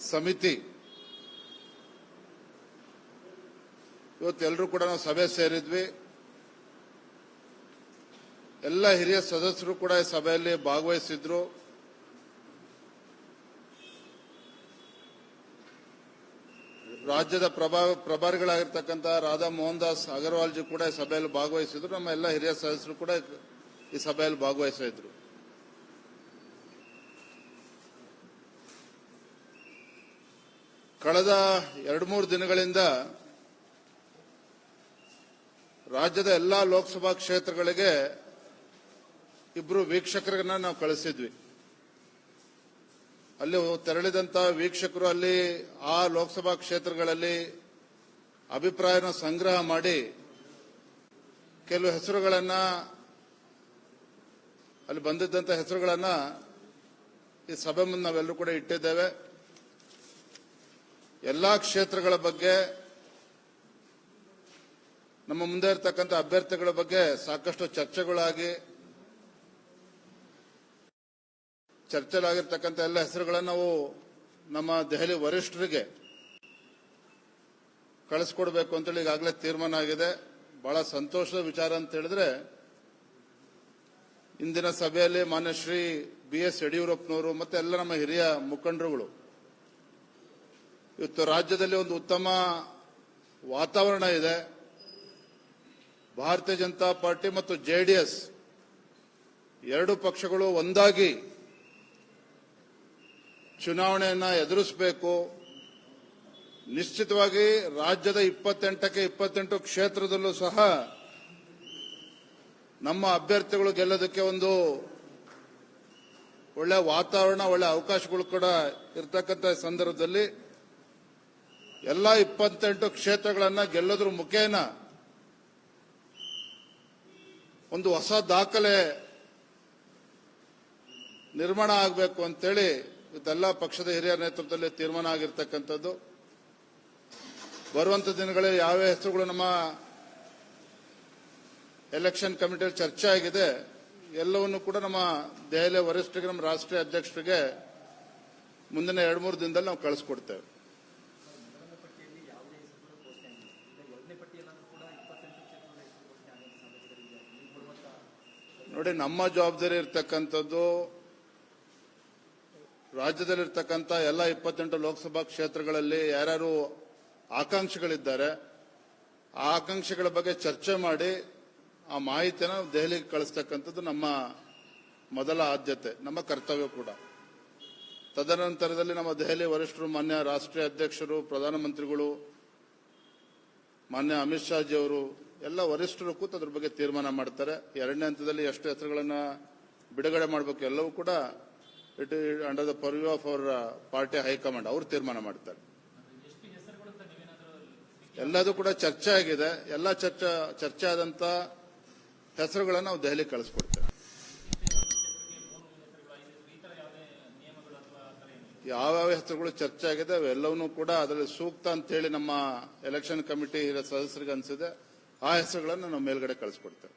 ಸಮಿತಿ. ಇವತ್ತೆಲ್ಲರೂ ಕೂಡ ನಾವು ಸಭೆ ಸೇರಿದ್ವಿ. ಎಲ್ಲ ಹಿರಿಯ ಸದಸ್ಯರು ಕೂಡ ಈ ಸಭೆಯಲ್ಲಿ ಭಾಗವಹಿಸಿದ್ರು. ರಾಜ್ಯದ ಪ್ರಭಾ, ಪ್ರಭಾರಿಗಳಾಗಿರ್ತಕ್ಕಂಥ ರಾಧಾ ಮೋಹನ್ ದಾಸ್ ಅಗರ್ವಾಲ್ ಜಿ ಕೂಡ ಈ ಸಭೆಯಲ್ಲಿ ಭಾಗವಹಿಸಿದ್ರು. ನಮ್ಮ ಎಲ್ಲ ಹಿರಿಯ ಸದಸ್ಯರು ಕೂಡ ಈ ಸಭೆಯಲ್ಲಿ ಭಾಗವಹಿಸಿದ್ರು. ಕಳೆದ ಎರಡು ಮೂರು ದಿನಗಳಿಂದ ರಾಜ್ಯದ ಎಲ್ಲಾ ಲೋಕಸಭಾ ಕ್ಷೇತ್ರಗಳಿಗೆ ಇಬ್ಬರು ವೀಕ್ಷಕರನ್ನ ನಾವು ಕಳಿಸಿದ್ವಿ. ಅಲ್ಲಿ ತೆರಳಿದಂತ ವೀಕ್ಷಕರು ಅಲ್ಲಿ ಆ ಲೋಕಸಭಾ ಕ್ಷೇತ್ರಗಳಲ್ಲಿ ಅಭಿಪ್ರಾಯನ ಸಂಗ್ರಹ ಮಾಡಿ ಕೆಲವು ಹೆಸರುಗಳನ್ನ ಅಲ್ಲಿ ಬಂದಿದ್ದಂತ ಹೆಸರುಗಳನ್ನ ಈ ಸಭೆ ಮುಂದೆ ನಾವೆಲ್ಲರೂ ಕೂಡ ಇಟ್ಟಿದ್ದೇವೆ. ಎಲ್ಲಾ ಕ್ಷೇತ್ರಗಳ ಬಗ್ಗೆ ನಮ್ಮ ಮುಂದೆ ಇರತಕ್ಕಂಥ ಅಭ್ಯರ್ಥಿಗಳ ಬಗ್ಗೆ ಸಾಕಷ್ಟು ಚರ್ಚೆಗಳಾಗಿ ಚರ್ಚೆಲಾಗಿರ್ತಕ್ಕಂಥ ಎಲ್ಲ ಹೆಸರುಗಳನ್ನು ನಾವು ನಮ್ಮ ದೆಹಲಿ ವರಿಷ್ಠರಿಗೆ ಕಳಿಸ್ಕೊಡ್ಬೇಕು ಅಂತೇಳಿ ಈಗಾಗಲೇ ತೀರ್ಮಾನ ಆಗಿದೆ. ಬಹಳ ಸಂತೋಷದ ವಿಚಾರ ಅಂತ ಹೇಳಿದ್ರೆ, ಇಂದಿನ ಸಭೆಯಲ್ಲಿ ಮಾನ್ಯ ಶ್ರೀ ಬಿ ಎಸ್ ಯಡಿಯೂರಪ್ಪನವರು ಮತ್ತೆ ಎಲ್ಲ ನಮ್ಮ ಹಿರಿಯ ಮುಖಂಡರುಗಳು ಇವತ್ತು ರಾಜ್ಯದಲ್ಲಿ ಒಂದು ಉತ್ತಮ ವಾತಾವರಣ ಇದೆ. ಭಾರತೀಯ ಜನತಾ ಪಾರ್ಟಿ ಮತ್ತು ಜೆಡಿಎಸ್ ಎರಡು ಪಕ್ಷಗಳು ಒಂದಾಗಿ ಚುನಾವಣೆಯನ್ನು ಎದುರಿಸಬೇಕು. ನಿಶ್ಚಿತವಾಗಿ ರಾಜ್ಯದ ಇಪ್ಪತ್ತೆಂಟಕ್ಕೆ ಇಪ್ಪತ್ತೆಂಟು ಕ್ಷೇತ್ರದಲ್ಲೂ ಸಹ ನಮ್ಮ ಅಭ್ಯರ್ಥಿಗಳು ಗೆಲ್ಲೋದಕ್ಕೆ ಒಂದು ಒಳ್ಳೆ ವಾತಾವರಣ, ಒಳ್ಳೆ ಅವಕಾಶಗಳು ಕೂಡ ಇರತಕ್ಕಂಥ ಸಂದರ್ಭದಲ್ಲಿ ಎಲ್ಲ ಇಪ್ಪತ್ತೆಂಟು ಕ್ಷೇತ್ರಗಳನ್ನ ಗೆಲ್ಲೋದ್ರ ಮುಖೇನ ಒಂದು ಹೊಸ ದಾಖಲೆ ನಿರ್ಮಾಣ ಆಗಬೇಕು ಅಂತೇಳಿ ಇದೆಲ್ಲ ಪಕ್ಷದ ಹಿರಿಯ ನೇತೃತ್ವದಲ್ಲಿ ತೀರ್ಮಾನ ಆಗಿರ್ತಕ್ಕಂಥದ್ದು. ಬರುವಂತ ದಿನಗಳಲ್ಲಿ ಯಾವ ಹೆಸರುಗಳು ನಮ್ಮ ಎಲೆಕ್ಷನ್ ಕಮಿಟಿಯಲ್ಲಿ ಚರ್ಚೆ ಆಗಿದೆ, ಎಲ್ಲವನ್ನು ಕೂಡ ನಮ್ಮ ದೆಹಲಿಯ ವರಿಷ್ಠರಿಗೆ, ನಮ್ಮ ರಾಷ್ಟ್ರೀಯ ಅಧ್ಯಕ್ಷರಿಗೆ ಮುಂದಿನ ಎರಡು ಮೂರು ದಿನದಲ್ಲಿ ನಾವು ಕಳಿಸ್ಕೊಡ್ತೇವೆ. ನೋಡಿ, ನಮ್ಮ ಜವಾಬ್ದಾರಿ ಇರ್ತಕ್ಕಂಥದ್ದು ರಾಜ್ಯದಲ್ಲಿರ್ತಕ್ಕಂಥ ಎಲ್ಲ ಇಪ್ಪತ್ತೆಂಟು ಲೋಕಸಭಾ ಕ್ಷೇತ್ರಗಳಲ್ಲಿ ಯಾರ್ಯಾರು ಆಕಾಂಕ್ಷಿಗಳಿದ್ದಾರೆ, ಆ ಆಕಾಂಕ್ಷಿಗಳ ಬಗ್ಗೆ ಚರ್ಚೆ ಮಾಡಿ ಆ ಮಾಹಿತಿನ ದೆಹಲಿಗೆ ಕಳಿಸ್ತಕ್ಕಂಥದ್ದು ನಮ್ಮ ಮೊದಲ ಆದ್ಯತೆ, ನಮ್ಮ ಕರ್ತವ್ಯ ಕೂಡ. ತದನಂತರದಲ್ಲಿ ನಮ್ಮ ದೆಹಲಿ ವರಿಷ್ಠರು, ಮಾನ್ಯ ರಾಷ್ಟ್ರೀಯ ಅಧ್ಯಕ್ಷರು, ಪ್ರಧಾನಮಂತ್ರಿಗಳು ಮಾನ್ಯ ಅಮಿತ್ ಶಾ ಜಿ ಅವರು ಎಲ್ಲ ವರಿಷ್ಠರು ಕೂತು ಅದ್ರ ಬಗ್ಗೆ ತೀರ್ಮಾನ ಮಾಡ್ತಾರೆ. ಎರಡನೇ ಹಂತದಲ್ಲಿ ಎಷ್ಟು ಹೆಸರುಗಳನ್ನು ಬಿಡುಗಡೆ ಮಾಡಬೇಕು ಎಲ್ಲವೂ ಕೂಡ it under the purview of our party high command. ಅವರು ತೀರ್ಮಾನ ಮಾಡ್ತಾರೆ. ಎಲ್ಲದೂ ಕೂಡ ಚರ್ಚೆ ಆಗಿದೆ. ಎಲ್ಲ ಚರ್ಚೆ ಚರ್ಚೆ ಆದಂತ ಹೆಸರುಗಳನ್ನು ನಾವು ದೆಹಲಿ ಕಳಿಸ್ಕೊಡ್ತೇವೆ. ಯಾವ್ಯಾವ ಹೆಸರುಗಳು ಚರ್ಚೆ ಆಗಿದೆ ಅವೆಲ್ಲವನ್ನೂ ಕೂಡ ಅದರಲ್ಲಿ ಸೂಕ್ತ ಅಂತೇಳಿ ನಮ್ಮ ಎಲೆಕ್ಷನ್ ಕಮಿಟಿ ಸದಸ್ಯರಿಗೆ ಅನಿಸಿದೆ. ಆ ಹೆಸರುಗಳನ್ನು ನಾವು ಮೇಲ್ಗಡೆ ಕಳಿಸ್ಕೊಡ್ತೇವೆ.